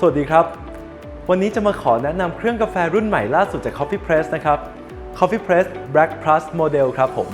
สวัสดีครับ วันนี้จะมาขอแนะนำเครื่องกาแฟรุ่นใหม่ล่าสุดจาก Coffee Press นะครับ Coffee Press Black Plus Model ครับผม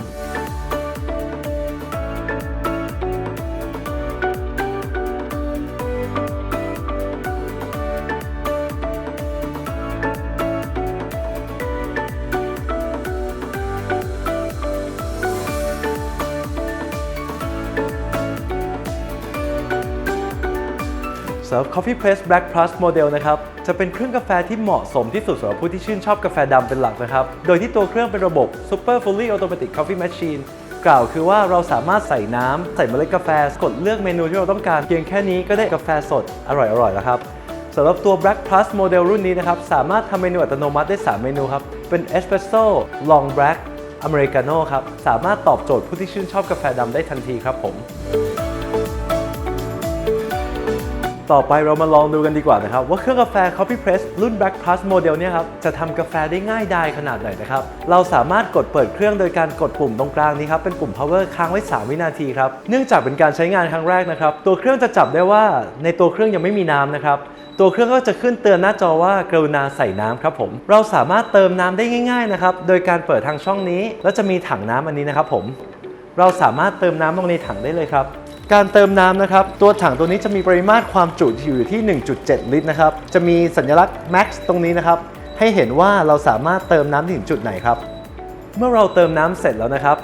สำหรับ Coffee Press Black Plus Model นะครับ จะเป็นเครื่องกาแฟที่เหมาะสมที่สุดสำหรับผู้ที่ชื่นชอบกาแฟดำเป็นหลักนะครับ โดยที่ตัวเครื่องเป็นระบบ Super Fully Automatic Coffee Machine กล่าวคือว่าเราสามารถใส่น้ำ ใส่เมล็ดกาแฟ กดเลือกเมนูที่เราต้องการ เพียงแค่นี้ก็ได้กาแฟสดอร่อยๆแล้วครับสำหรับตัว Black Plus Model รุ่นนี้นะครับ สามารถทำเมนูอัตโนมัติได้ 3 เมนูครับ เป็น Espresso Long Black Americano ครับ สามารถตอบโจทย์ผู้ที่ชื่นชอบกาแฟดำได้ทันทีครับผม ต่อไปเรามาลองดูกันดีกว่านะครับ ว่าเครื่องกาแฟ Coffee Press รุ่น Black Plus Model เนี่ยครับจะทำกาแฟได้ง่ายดายขนาดไหนนะครับ เราสามารถกดเปิดเครื่องโดยการกดปุ่มตรงกลางนี้ครับเป็นปุ่ม power ค้างไว้ 3 วินาทีครับ เนื่องจากเป็นการใช้งานครั้งแรกนะครับ ตัวเครื่องจะจับได้ว่าในตัวเครื่องยังไม่มีน้ำนะครับตัวเครื่องก็จะขึ้นเตือนหน้าจอว่ากรุณาใส่น้ำครับผม เราสามารถเติมน้ำได้ง่ายๆนะครับ โดยการเปิดทางช่องนี้ แล้วจะมีถังน้ำอันนี้นะครับผม เราสามารถเติมน้ำลงในถังได้เลยครับ การเติมน้ำนะครับ ตัวถังตัวนี้จะมีปริมาตรความจุอยู่ที่ 1.7 ลิตรนะครับ จะมีสัญลักษณ์ max ตรงนี้นะครับ ให้เห็นว่าเราสามารถเติมน้ำถึงจุดไหนครับ เมื่อเราเติมน้ำเสร็จแล้วนะครับ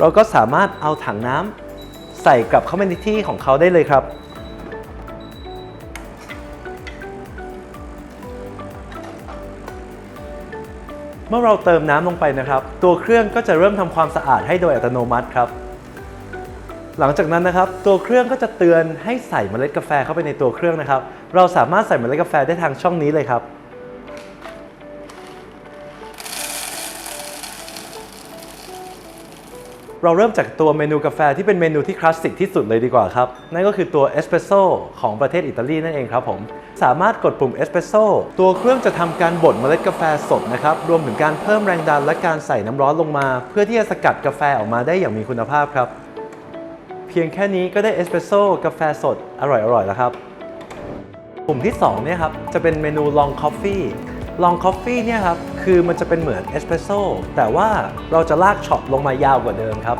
เราก็สามารถเอาถังน้ำใส่กลับเข้าไปในที่ของเขาได้เลยครับ เมื่อเราเติมน้ำลงไปนะครับ ตัวเครื่องก็จะเริ่มทำความสะอาดให้โดยอัตโนมัติครับ หลังจากนั้นนะครับตัวเครื่องก็จะเตือนให้ใส่เมล็ดกาแฟเข้าไปในตัวเครื่องนะครับ เราสามารถใส่เมล็ดกาแฟได้ทางช่องนี้เลยครับ เราเริ่มจากตัวเมนูกาแฟที่เป็นเมนูที่คลาสสิกที่สุดเลยดีกว่าครับ นั่นก็คือตัวเอสเปรสโซ่ของประเทศอิตาลีนั่นเองครับผมสามารถกดปุ่มเอสเปรสโซ่ตัวเครื่องจะทำการบดเมล็ดกาแฟสดนะครับรวมถึงการเพิ่มแรงดันและการใส่น้ำร้อนลงมา เพื่อที่จะสกัดกาแฟออกมาได้อย่างมีคุณภาพครับ พียงแค่นี้ก็ได้เอสเปรสโซ่กาแฟสดอร่อยๆแล้วครับปุ่มที่2เนี่ยครับจะเป็นเมนู Long Coffee Long Coffee เนี่ยครับคือมันจะเป็นเหมือนเอสเปรสโซ่แต่ว่าเราจะลากช็อตลงมายาวกว่าเดิมครับ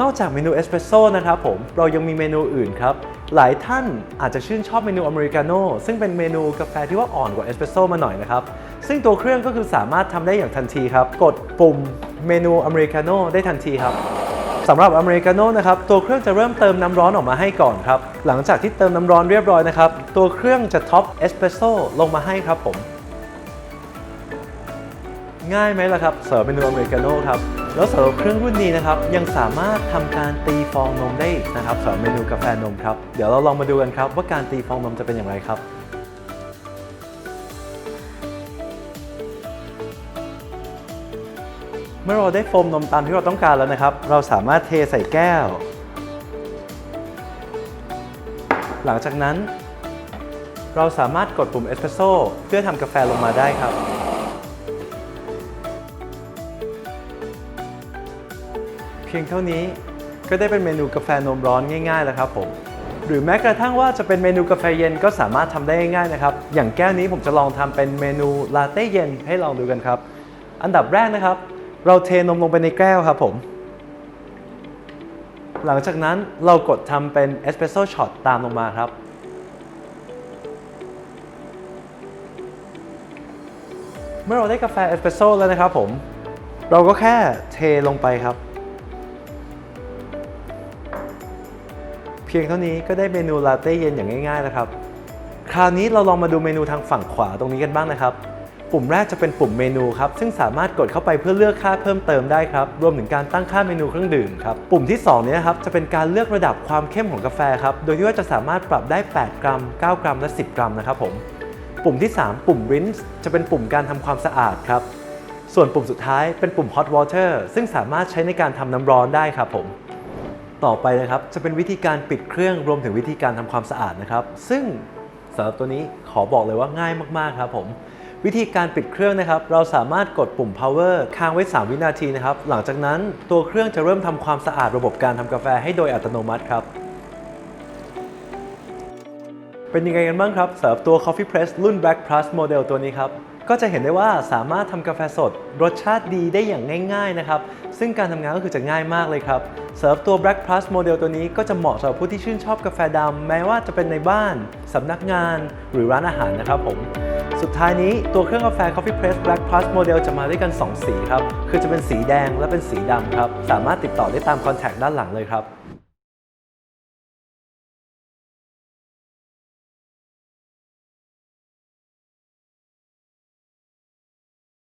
นอกจากเมนูเอสเปรสโซ่นะครับผมเรายังมีเมนูอื่นครับหลายท่านอาจจะชื่นชอบเมนูอเมริกาโน่ซึ่งเป็นเมนูกาแฟที่ว่าอ่อนกว่าเอสเปรสโซ่มาหน่อยนะครับซึ่งตัวเครื่องก็คือสามารถทำได้อย่างทันทีครับ กดปุ่มเมนูอเมริกาโน่ได้ทันทีครับ สำหรับอเมริกาโน่นะครับตัวเครื่องจะเริ่มเติมน้ำร้อนออกมาให้ก่อนครับหลังจากที่เติมน้ำร้อนเรียบร้อยนะครับตัวเครื่องจะท็อปเอสเปรสโซ่ลงมาให้ครับผมง่ายไหมล่ะครับเสำหรับเมนูอเมริกาโน่ครับแล้วสำหรับเครื่องรุ่นนี้นะครับยังสามารถทำการตีฟองนมได้อีกนะครับสำหรับเมนูกาแฟนมครับเดี๋ยวเราลองมาดูกันครับว่าการตีฟองนมจะเป็นอย่างไรครับ เมื่อเราได้โฟมนมตามที่เราต้องการแล้วนะครับ เราสามารถเทใส่แก้ว หลังจากนั้น เราสามารถกดปุ่มเอสเปรสโซ่เพื่อทำกาแฟลงมาได้ครับเพียงเท่านี้ก็ได้เป็นเมนูกาแฟนมร้อนง่ายๆแล้วครับผมหรือแม้กระทั่งว่าจะเป็นเมนูกาแฟเย็นก็สามารถทำได้ง่ายๆนะครับอย่างแก้วนี้ผมจะลองทำเป็นเมนูลาเต้เย็นให้ลองดูกันครับ อันดับแรกนะครับ เราเทนมลงไปในแก้วครับผม หลังจากนั้นเรากดทำเป็นเอสเปรสโซ่ช็อตตามลงมาครับ เมื่อเราได้กาแฟเอสเปรสโซ่แล้วนะครับผม เราก็แค่เทลงไปครับ เพียงเท่านี้ก็ได้เมนูลาเต้เย็นอย่างง่ายๆแล้วครับ คราวนี้เราลองมาดูเมนูทางฝั่งขวาตรงนี้กันบ้างนะครับ ปุ่มแรกจะเป็นปุ่มเมนูครับ ซึ่งสามารถกดเข้าไปเพื่อเลือกค่าเพิ่มเติมได้ครับ รวมถึงการตั้งค่าเมนูเครื่องดื่มครับ ปุ่มที่2เนี่ยครับจะเป็นการเลือกระดับความเข้มของกาแฟครับ โดยที่ว่าจะสามารถปรับได้ 8 กรัม 9 กรัม และ 10 กรัมนะครับผม ปุ่มที่ 3 ปุ่ม rinse จะเป็นปุ่มการทำความสะอาดครับ ส่วนปุ่มสุดท้ายเป็นปุ่ม hot water ซึ่งสามารถใช้ในการทำน้ำร้อนได้ครับผมต่อไปนะครับจะเป็นวิธีการปิดเครื่องรวมถึงวิธีการทำความสะอาดนะครับ ซึ่งสำหรับตัวนี้ขอบอกเลยว่าง่ายมากๆครับผม วิธีการปิดเครื่องนะครับ เราสามารถกดปุ่ม power ค้างไว้ 3 วินาทีนะครับ หลังจากนั้นตัวเครื่องจะเริ่มทำความสะอาดระบบการทำกาแฟให้โดยอัตโนมัติครับเป็นยังไงกันบ้างครับสำหรับตัว Coffee Press รุ่น Black Plus Model ตัวนี้ครับ ก็จะเห็นได้ว่าสามารถทำกาแฟสด รสชาติดีได้อย่างง่ายๆนะครับ ซึ่งการทำงานก็คือจะง่ายมากเลยครับสำหรับตัว Black Plus Model ตัวนี้ก็จะเหมาะสำหรับผู้ที่ชื่นชอบกาแฟดำแม้ว่าจะเป็นในบ้านสำนักงานหรือร้านอาหารนะครับผม สุดท้ายนี้ตัวเครื่องกาแฟ Coffee Press Black Plus Model จะมาด้วยกัน 2 สีครับ คือจะเป็นสีแดงและเป็นสีดำครับ สามารถติดต่อได้ตามคอนแทคด้านหลังเลยครับ